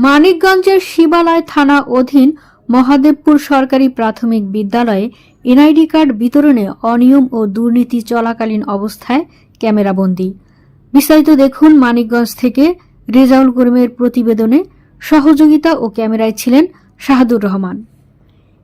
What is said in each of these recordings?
মানিকগঞ্জের শিবালয় থানা অধীন মহাদেবপুর সরকারি প্রাথমিক বিদ্যালয়ে এনআইডি কার্ড বিতরণে অনিয়ম ও দুর্নীতি চলাকালীন অবস্থায় ক্যামেরাবন্দি বিস্তারিত দেখুন মানিকগঞ্জ থেকে রেজাউল করিমের প্রতিবেদনে সহযোগিতা ও ক্যামেরায় ছিলেন শাহাদুর রহমান।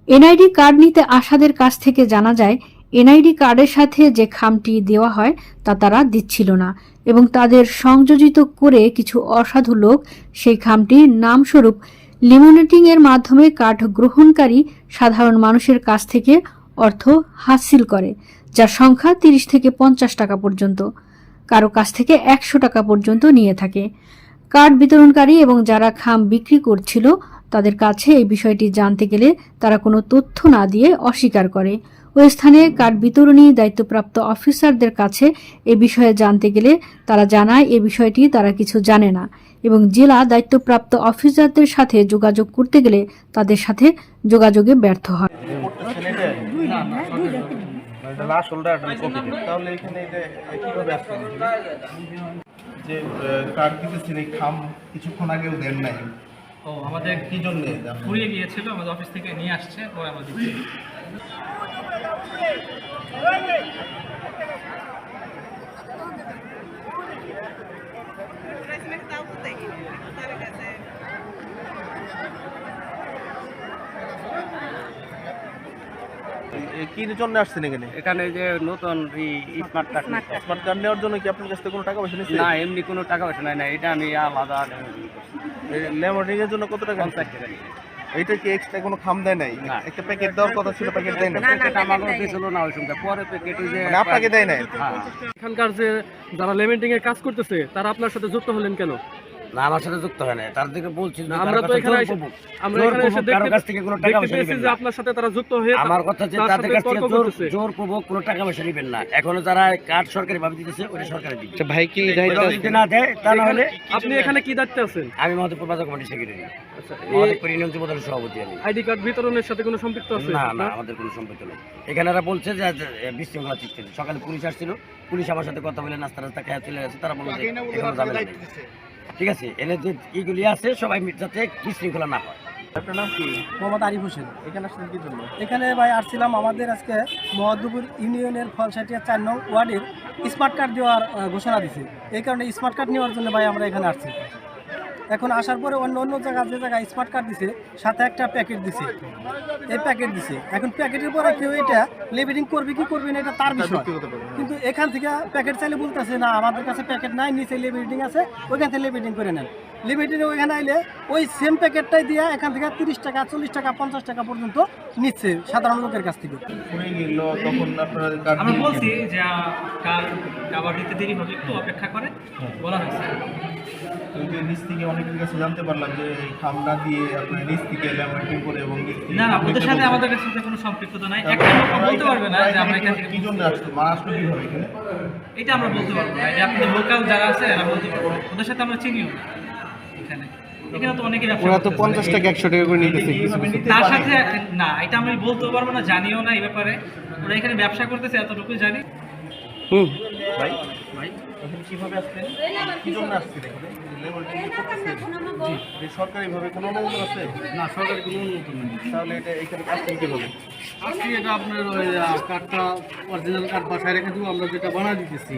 এনআইডি কার্ড নিতে আসাদের কাছ থেকে জানা যায় এনআইডি কার্ডের সাথে যে খামটি দেওয়া হয়, তা তারা দিচ্ছিল না এবং তাদের সংযোজিত করে কিছু অসাধু লোক সেই খামটি নামস্বরূপ লিমিনেটিং এর মাধ্যমে কাঠ গ্রহণকারী সাধারণ মানুষের কাছ থেকে অর্থ হাসিল করে, যার সংখ্যা তিরিশ থেকে পঞ্চাশ টাকা পর্যন্ত। কারও কাছ থেকে একশো টাকা পর্যন্ত নিয়ে থাকে। কার্ড বিতরণকারী এবং যারা খাম বিক্রি করছিল তাদের কাছে এই বিষয়টি জানতে গেলে তারা কোনো তথ্য না দিয়ে অস্বীকার করে। ওই স্থানে কার্ড বিতরণী দায়িত্বপ্রাপ্ত অফিসারদের কাছে এ বিষয়ে জানতে গেলে তারা জানায় এ বিষয়টি তারা কিছু জানে না এবং জেলা দায়িত্বপ্রাপ্ত অফিসারদের সাথে যোগাযোগ করতে গেলে তাদের সাথে যোগাযোগে ব্যর্থ হয়। যে কার্ড দিতেছেন এই খাম কিছুক্ষণ আগেও দেন নাই। ও আমাদের কি জন্য? ফুরিয়ে গিয়েছিল আমাদের অফিস থেকে নিয়ে আসছে ও আমরা কি জন্য আসছেন এখানে? এখানে যে নতুন স্মার্ট কার্ড স্মার্ট কার্ড নেওয়ার জন্য কি আপনার কাছ থেকে কোনো টাকা পয়সা নিচ্ছে? না এমনি কোনো টাকা পয়সা নাই না এটা আমি আলাদা এর জন্য কত টাকা? পঞ্চাশ টাকা কি এক্সট্রা কোনো খাম দেয় নাই? না। একটা প্যাকেট দেওয়ার কথা ছিল প্যাকেট দেয় না প্যাকেট আমাকে দিয়েছিল না ওই সময়। পরে প্যাকেট যে মানে আপনাকে দেয় নাই? হ্যাঁ। এখানকার যে যারা লেমেন্টিং এর কাজ করতেছে তারা আপনার সাথে যুক্ত হলেন কেন? না আমার সাথে যুক্ত হয় না। তার দিকে বলছি আমরা তো এখানে। আমরা এখানে এসে দেখতে- কাছ থেকে কোনো টাকা পয়সা পেয়েছি নিবেন না। আপনার সাথে তারা যুক্ত হয়ে আমার কথা তার তাদের কাছ থেকে জোর জোর পূর্বক কোনো টাকা পয়সা নিবেন না। এখনও যারা কার্ড সরকারি ভাবে দিতেছে ওটা সরকারি দিবে। ভাই কি না দেয় তা না হলে আপনি এখানে কি দায়িত্বে আছেন? আমি মহাদেবপুর বাজার কমিটি সেক্রেটারি আচ্ছা মহাদেবপুর ইউনিয়ন যুবদলের সভাপতি আমি। আইডি কার্ড বিতরণের সাথে কোনো সম্পৃক্ত আছে না না আমাদের কোনো সম্পর্ক নেই। এখানে এরা বলছে যে যে, বিশৃঙ্খলা সৃষ্টি সকালে পুলিশ আসছিল। পুলিশ আমার সাথে কথা বলে নাস্তা রাস্তা খেয়ে চলে গেছে। তারা যে এখানে ঝামেলা নেই ঠিক আছে? এনে যে ইগুলি আছে সবাই যাতে বিশৃঙ্খলা না হয়। আপনার নাম কি? মোহাম্মদ আরিফ হোসেন। এখানে আসছেন কি জন্য? এখানে ভাই আসছিলাম আমাদের আজকে মহাদুপুর ইউনিয়নের ফলসাটিয়া চার নং ওয়ার্ডের স্মার্ট কার্ড দেওয়ার ঘোষণা দিছে। এই কারণে স্মার্ট কার্ড নেওয়ার জন্য ভাই আমরা এখানে আসছি। এখন আসার পরে অন্য অন্য জায়গা যে জায়গায় স্মার্ট কার্ড দিছে সাথে একটা প্যাকেট দিছে। এই প্যাকেট দিছে। এখন প্যাকেটের পরে কেউ এটা লেবেলিং করবে কি করবে না এটা তার বিষয়। কিন্তু এখান থেকে প্যাকেট চাইলে বলতেছে না আমাদের কাছে প্যাকেট নাই নিচে লেবেলিং আছে ওইখান থেকে লেবেলিং করে নেন। লিমিটেড ওইখানে আইলে ওই সেম প্যাকেটটাই দিয়ে এখান থেকে তিরিশ টাকা চল্লিশ টাকা পঞ্চাশ টাকা পর্যন্ত নিচ্ছে সাধারণ লোকের কাছ থেকে। আমরা বলছি যে কার কাবার দিতে দেরি হবে একটু অপেক্ষা করে বলা হয়েছে। কিন্তু নিচ থেকে অনেকের কাছে জানতে পারলাম যে এই দিয়ে আপনার নিচ থেকে ল্যামিনেটিং করে এবং না না ওদের সাথে আমাদের কাছে কোনো সম্পৃক্ততা নাই। একটা লোক বলতে পারবে না যে আমরা এখান কি জন্য আসছে মা আসলো কীভাবে এখানে? এটা আমরা বলতে পারব না। এটা আপনাদের লোকাল যারা আছে এরা বলতে পারব ওদের সাথে আমরা চিনিও না এখানে। এখানে তো অনেকেই ওরা তো পঞ্চাশ টাকা একশো টাকা করে নিতেছে কিছু কিছু। তার সাথে না এটা আমি বলতেও পারব না জানিও না এই ব্যাপারে। ওরা এখানে ব্যবসা করতেছে এতটুকুই জানি। ভাই ভাই। এখানে কীভাবে আসছেন কি জন্য আসছেন এখানে জি সরকারি ভাবে কোনো অনুমোদন আছে? না সরকারি কোনো অনুমোদন নেই। তাহলে এটা এখানে আসছেন কীভাবে? আজকে এটা আপনার ওই কার্ডটা অরিজিনাল কার্ড বাসায় রেখে দিব আমরা যেটা বানায় দিতেছি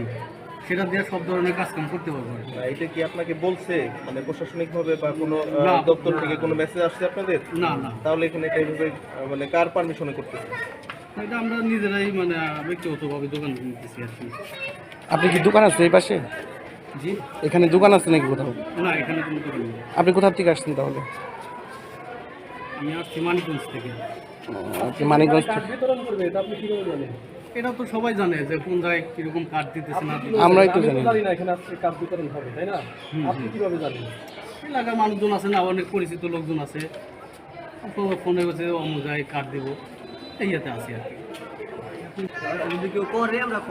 সেটা দিয়ে সব ধরনের কাজকাম করতে পারব এটা কি আপনাকে বলছে? মানে প্রশাসনিক ভাবে বা কোনো দপ্তর থেকে কোনো মেসেজ আসছে আপনাদের? না না। তাহলে এখানে এটা এইভাবে মানে কার পারমিশনে করতেছে? এটা আমরা নিজেরাই মানে ব্যক্তিগতভাবে দোকান নিতেছি আর কি। আপনি কি দোকান আছে এই পাশে? জি। এখানে দোকান আছে নাকি কোথাও? না এখানে কোনো দোকান নেই। আপনি কোথা থেকে আসছেন তাহলে? আমি আসছি মানিকগঞ্জ থেকে। আপনি মানিকগঞ্জ থেকে? এটা আপনি কীভাবে জানেন? এটা তো সবাই জানে যে কোন জায়গায় কীরকম কার্ড দিতেছে না। আমরাই তো জানি। জানি না এখানে আজকে কার্ড বিতরণ হবে তাই না? আপনি কীভাবে জানেন? এলাকার মানুষজন আছে না অনেক পরিচিত লোকজন আছে। ফোনে হচ্ছে অমুক জায়গায় কার্ড দিব? এই ইয়েতে আছি আর কি।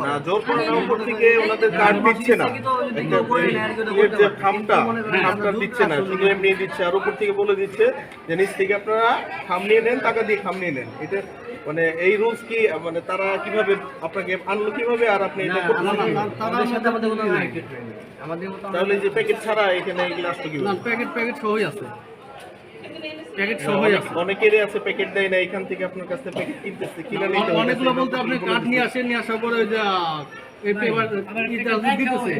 না জোর করে না উপর থেকে ওনাদের কার্ড দিচ্ছে না। একটা ইয়ের যে খামটা খামটা দিচ্ছে না শুধু এমনি দিচ্ছে। আর উপর থেকে বলে দিচ্ছে যে নিচ থেকে আপনারা খাম নিয়ে নেন টাকা দিয়ে খাম নিয়ে নেন। এটা মানে এই রুলস কি মানে তারা কীভাবে আপনাকে আনলো কীভাবে আর আপনি এটা তাদের সাথে আমাদের কোনো আমাদের তাহলে যে প্যাকেট ছাড়া এখানে এগুলো আসতো না প্যাকেট প্যাকেট সবই আছে। প্যাকেট সবই আছে অনেকেরই আছে প্যাকেট দেয় না এখান থেকে আপনার কাছ থেকে প্যাকেট কিনতেছে কিনা নিতে অনেকগুলো বলতে আপনি কাঠ নিয়ে আসেন নিয়ে আসার পরে ওই যে এই পেপার দিতেছে।